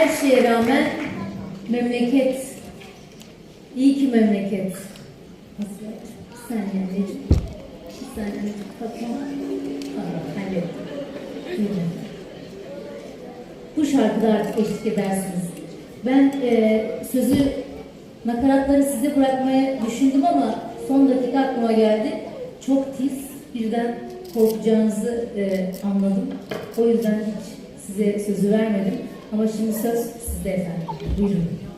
Her şeye rağmen memleket, iyi ki memleket. Nasıl? Bir saniye anneciğim. Saniye anneciğim. Aa, hallettim. Bu şarkıda artık eşlik edersiniz. Ben e, sözü, nakaratları size bırakmayı düşündüm ama son dakika aklıma geldi. Çok tiz, birden korkacağınızı e, anladım. O yüzden hiç size sözü vermedim. Ama şimdi söz sizde efendim. Buyurun.